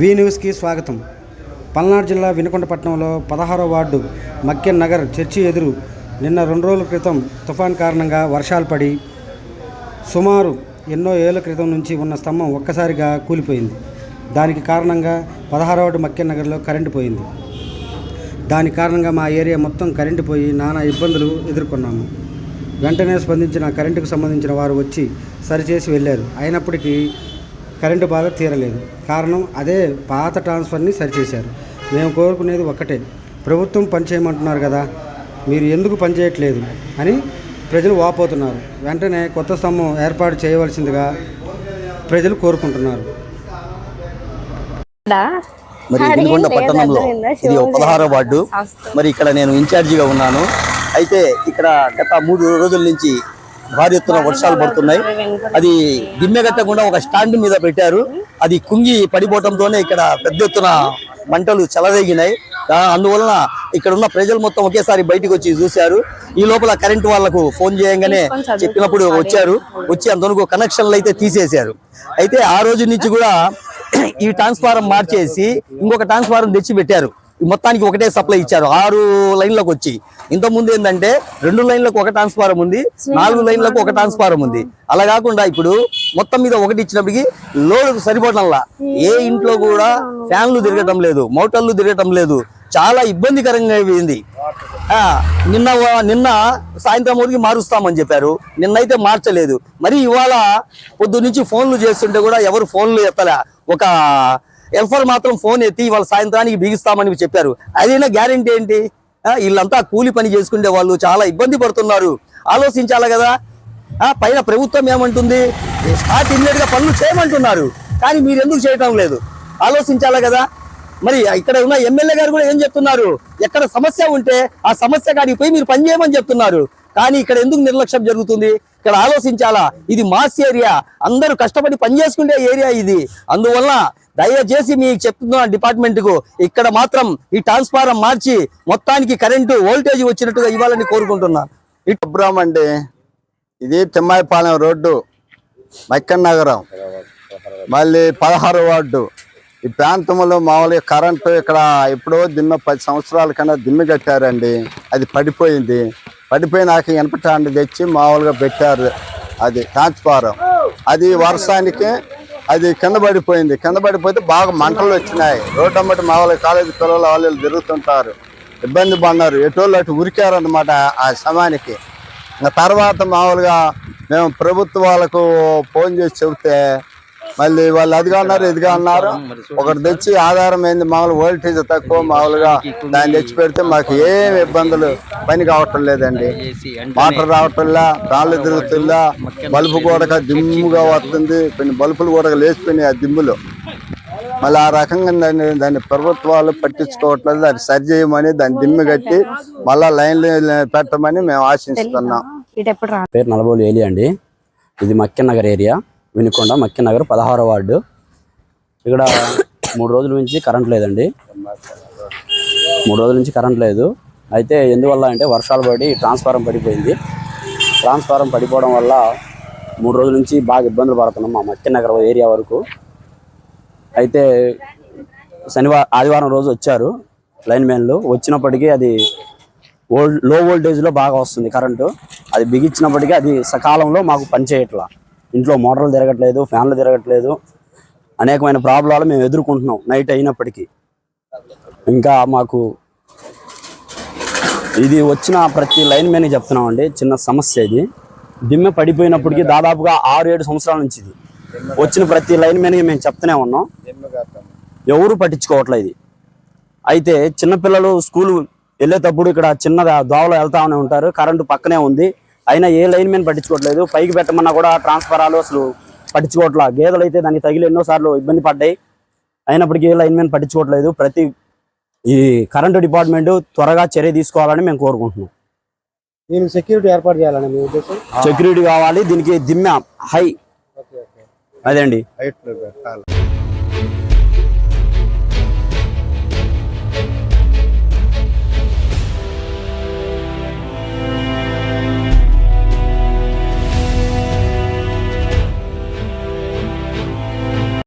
వి న్యూస్కి స్వాగతం. పల్నాడు జిల్లా వినుకొండపట్నంలో పదహారో వార్డు మక్కెన్ నగర్ చర్చి ఎదురు నిన్న రెండు రోజుల క్రితం తుఫాన్ కారణంగా వర్షాలు పడి సుమారు ఎన్నో ఏళ్ళ క్రితం నుంచి ఉన్న స్తంభం ఒక్కసారిగా కూలిపోయింది. దానికి కారణంగా పదహారో వార్డు మక్కెన్ నగర్లో కరెంటు పోయింది. దాని కారణంగా మా ఏరియా మొత్తం కరెంటు పోయి నానా ఇబ్బందులు ఎదుర్కొన్నాము. వెంటనే స్పందించిన కరెంటుకు సంబంధించిన వారు వచ్చి సరిచేసి వెళ్ళారు. అయినప్పటికీ కరెంటు బాధ తీరలేదు. కారణం అదే పాత ట్రాన్స్ఫర్ని సరిచేశారు. మేము కోరుకునేది ఒక్కటే ప్రభుత్వం పనిచేయమంటున్నారు కదా మీరు ఎందుకు పనిచేయట్లేదు అని ప్రజలు వాపోతున్నారు. వెంటనే కొత్త స్తంభం ఏర్పాటు చేయవలసిందిగా ప్రజలు కోరుకుంటున్నారు. మరి వినుకొండ పట్టణంలో ఇది ఒక పదహారో వార్డు. మరి ఇక్కడ నేను ఇన్ఛార్జిగా ఉన్నాను. అయితే ఇక్కడ గత మూడు రోజుల నుంచి భారీ ఎత్తున వర్షాలు పడుతున్నాయి. అది దిమ్మె కట్టకుండా ఒక స్టాండ్ మీద పెట్టారు. అది కుంగి పడిపోవడంతోనే ఇక్కడ పెద్ద ఎత్తున మంటలు చెలరేగినాయి. అందువలన ఇక్కడ ఉన్న ప్రజలు మొత్తం ఒకేసారి బయటకు వచ్చి చూశారు. ఈ లోపల కరెంట్ వాళ్ళకు ఫోన్ చేయంగానే చెప్పినప్పుడు వచ్చారు. వచ్చి అంతవరకు కనెక్షన్లు అయితే తీసేశారు. అయితే ఆ రోజు నుంచి కూడా ఈ ట్రాన్స్ఫారం మార్చేసి ఇంకొక ట్రాన్స్ఫారం తెచ్చి పెట్టారు మొత్తానికి ఒకటే సప్లై ఇచ్చారు. ఆరు లైన్లకు వచ్చి. ఇంత ముందు ఏంటంటే రెండు లైన్లకు ఒక ట్రాన్స్ఫారం ఉంది నాలుగు లైన్లకు ఒక ట్రాన్స్ఫారం ఉంది. అలా కాకుండా ఇప్పుడు మొత్తం మీద ఒకటి ఇచ్చినప్పటికీ లోడ్ సరిపోవడంలా ఏ ఇంట్లో కూడా ఫ్యాన్లు తిరగటం లేదు మోటార్లు తిరగటం లేదు. చాలా ఇబ్బందికరంగా అయింది. ఆ, నిన్న నిన్న సాయంత్రం వరకు మారుస్తామని చెప్పారు. నిన్నైతే మార్చలేదు. మరి ఇవాళ పొద్దు నుంచి ఫోన్లు చేస్తుంటే కూడా ఎవరు ఫోన్లు ఎత్తలే. ఒక ఎల్ఫర్ మాత్రం ఫోన్ ఎత్తి ఇవాళ సాయంత్రానికి బిగిస్తామని చెప్పారు. అదైనా గ్యారెంటీ ఏంటి? వీళ్ళంతా కూలి పని చేసుకునే వాళ్ళు చాలా ఇబ్బంది పడుతున్నారు. ఆలోచించాలి కదా. ఆ, పైన ప్రభుత్వం ఏమంటుంది? స్టార్ట్ ఇమ్మీడియట్గా పనులు చేయమంటున్నారు. కానీ మీరు ఎందుకు చేయటం లేదు? ఆలోచించాలి కదా. మరి ఇక్కడ ఉన్న ఎమ్మెల్యే గారు కూడా ఏం చెప్తున్నారు? ఎక్కడ సమస్య ఉంటే ఆ సమస్య కాడికి పోయి మీరు పని చేయమని చెప్తున్నారు. కానీ ఇక్కడ ఎందుకు నిర్లక్ష్యం జరుగుతుంది? ఇక్కడ ఆలోచించాలా? ఇది మాస్ ఏరియా. అందరూ కష్టపడి పని చేసుకునే ఏరియా ఇది. అందువల్ల దయచేసి మీకు చెప్తున్నా డిపార్ట్మెంట్కు ఇక్కడ మాత్రం ఈ ట్రాన్స్ఫారం మార్చి మొత్తానికి కరెంటు వోల్టేజ్ వచ్చినట్టుగా ఇవ్వాలని కోరుకుంటున్నాను అబ్రామ్ అండి. ఇది తిమ్మాయిపాలెం రోడ్డు మక్కన్ నగరం. మళ్ళీ పదహారు వార్డు. ఈ ప్రాంతంలో మామూలుగా కరెంటు ఇక్కడ ఎప్పుడో దిమ్మ పది సంవత్సరాల కన్నా దిమ్మె కట్టారండి. అది పడిపోయింది. పడిపోయినాక ఇనపటాండి తెచ్చి మామూలుగా పెట్టారు. అది ట్రాన్స్ఫారం అది వర్షానికి అది కింద పడిపోయింది. కింద పడిపోతే బాగా మంటలు వచ్చినాయి. రోడ్డు అమ్మటి మామూలుగా కాలేజీ పిల్లలు వాళ్ళు తిరుగుతుంటారు. ఇబ్బంది పడినారు ఎటోళ్ళు అటు ఉరికారనమాట ఆ సమయానికి. తర్వాత మామూలుగా మేము ప్రభుత్వాలకు ఫోన్ చేసి చెబితే మళ్ళీ వాళ్ళు అదిగా అన్నారు ఇదిగా అన్నారు. ఒకటి తెచ్చి ఆధారం ఏంది మామూలు వోల్టేజ్ తక్కువ మామూలుగా దాన్ని తెచ్చి పెడితే మాకు ఏం ఇబ్బందులు పని కావటం లేదండి. వాటర్ రావటంలా రాళ్ళు తిరుగుతుందా బల్బు కూడా దిమ్ముగా వస్తుంది కొన్ని బల్బులు కూడా లేచిపోయినాయి ఆ దిమ్ములు. మళ్ళీ ఆ రకంగా దాన్ని దాన్ని ప్రభుత్వాలు పట్టించుకోవట్లేదు దాన్ని సరి చేయమని దాన్ని దిమ్మి కట్టి మళ్ళా లైన్లు పెట్టమని మేము ఆశిస్తున్నాం. ఇటు ఎప్పుడు రా పేరు నలబోలు ఏలి అండి. ఇది మక్కెన్ నగర్ ఏరియా. వినుకొండ మక్కినగర్ పదహారో వార్డు. ఇక్కడ మూడు రోజుల నుంచి కరెంట్ లేదండి. మూడు రోజుల నుంచి కరెంట్ లేదు. అయితే ఎందువల్ల అంటే వర్షాలు పడి ట్రాన్స్ఫారం పడిపోయింది. ట్రాన్స్ఫారం పడిపోవడం వల్ల మూడు రోజుల నుంచి బాగా ఇబ్బందులు పడుతున్నాం మా మక్కినగర్ ఏరియా వరకు. అయితే శనివారం ఆదివారం రోజు వచ్చారు లైన్ మ్యాన్లు వచ్చినప్పటికీ అది ఓల్డ్లో వోల్టేజ్లో బాగా వస్తుంది కరెంటు. అది బిగించినప్పటికీ అది సకాలంలో మాకు పనిచేయట్లా. ఇంట్లో మోటార్లు తిరగట్లేదు ఫ్యాన్లు తిరగట్లేదు. అనేకమైన ప్రాబ్లాలు మేము ఎదుర్కొంటున్నాం నైట్ అయినప్పటికీ. ఇంకా మాకు ఇది వచ్చిన ప్రతి లైన్ మీద చెప్తున్నామండి చిన్న సమస్య ఇది. దిమ్మె పడిపోయినప్పటికీ దాదాపుగా ఆరు ఏడు సంవత్సరాల నుంచి ఇది. వచ్చిన ప్రతి లైన్ మీద మేము చెప్తూనే ఉన్నాం. ఎవరు పట్టించుకోవట్లేదు ఇది. అయితే చిన్నపిల్లలు స్కూల్ వెళ్ళేటప్పుడు ఇక్కడ చిన్న దోవలో వెళ్తూనే ఉంటారు కరెంటు పక్కనే ఉంది. అయినా ఏ లైన్ మీద పట్టించుకోవట్లేదు. పైకి పెట్టమన్నా కూడా ట్రాన్స్ఫరాలు అసలు పట్టించుకోవట్లా. గేదెలు అయితే దానికి తగిలి ఎన్నోసార్లు ఇబ్బంది పడ్డాయి. అయినప్పటికీ ఏ లైన్ మీద పట్టించుకోవట్లేదు. ప్రతి ఈ కరెంటు డిపార్ట్మెంట్ త్వరగా చర్య తీసుకోవాలని మేము కోరుకుంటున్నాం. దీనికి సెక్యూరిటీ ఏర్పాటు చేయాలని మీ ఉద్దేశం? సెక్యూరిటీ కావాలి. దీనికి దిమ్మ హై. అదే అండి.